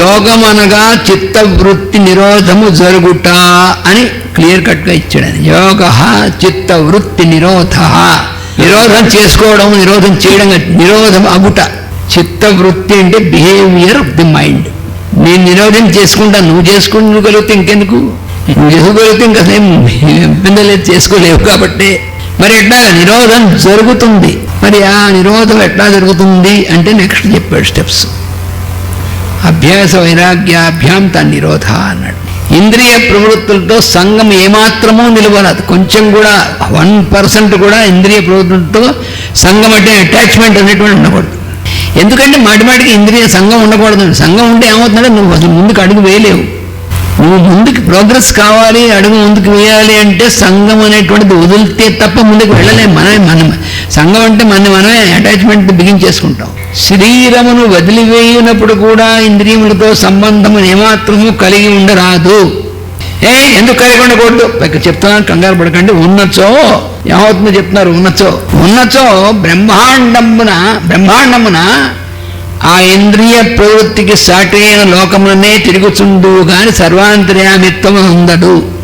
యోగం అనగా చిత్తవృత్తి నిరోధము జరుగుట అని క్లియర్ కట్గా ఇచ్చాడు ఆయన యోగ చిత్తవృత్తి నిరోధ. నిరోధం చేసుకోవడం నిరోధం చేయడం నిరోధం అగుట. చిత్తవృత్తి అంటే బిహేవియర్ ఆఫ్ ది మైండ్ నేను నిరోధం చేసుకుంటా నువ్వు చేసుకుని నువ్వు ఇంకెందుకు? నువ్వు చేసుకోగలిగితే ఇంకా ఏం ఇబ్బంది లేదు చేసుకోలేవు కాబట్టి. మరి ఎట్లా నిరోధం జరుగుతుంది. మరి ఆ నిరోధం ఎట్లా జరుగుతుంది అంటే నెక్స్ట్ చెప్పాడు స్టెప్స్ అభ్యాస వైరాగ్యాభ్యాం తన నిరోధ అన్నాడు. ఇంద్రియ ప్రవృత్తులతో సంఘం ఏమాత్రమూ నిలవరాదు కొంచెం కూడా వన్ పర్సెంట్ కూడా ఇంద్రియ ప్రవృత్తులతో సంఘం అంటే అటాచ్మెంట్ అనేటువంటి ఉండకూడదు. ఎందుకంటే మాటిమాటికి ఇంద్రియ సంఘం ఉండకూడదు. సంఘం ఉంటే ఏమవుతుందంటే నువ్వు అసలు ముందుకు అడుగు వేయలేవు. నువ్వు ముందుకు ప్రోగ్రెస్ కావాలి అడుగు ముందుకు వేయాలి అంటే సంఘం అనేటువంటిది వదిలితే తప్ప ముందుకు వెళ్ళలేము మనమే మనం సంఘం అంటే మన మనమే అటాచ్మెంట్ బిగించేసుకుంటాం శరీరమును వదిలివేయినప్పుడు కూడా ఇంద్రియములతో సంబంధము ఏమాత్రము కలిగి ఉండరాదు. ఏ ఎందుకు కలిగి ఉండకూడదు? పైకి చెప్తున్నాను కంగారు పడకండి. ఉన్నచో ఏమవుతుందో చెప్తున్నారు ఉన్నచో. ఉన్నచో బ్రహ్మాండమున బ్రహ్మాండమున ఆ ఇంద్రియ ప్రవృత్తికి సాటి అయిన లోకములనే తిరుగుచుండు కానీ సర్వాంతర్యామిత్వం ఉందడు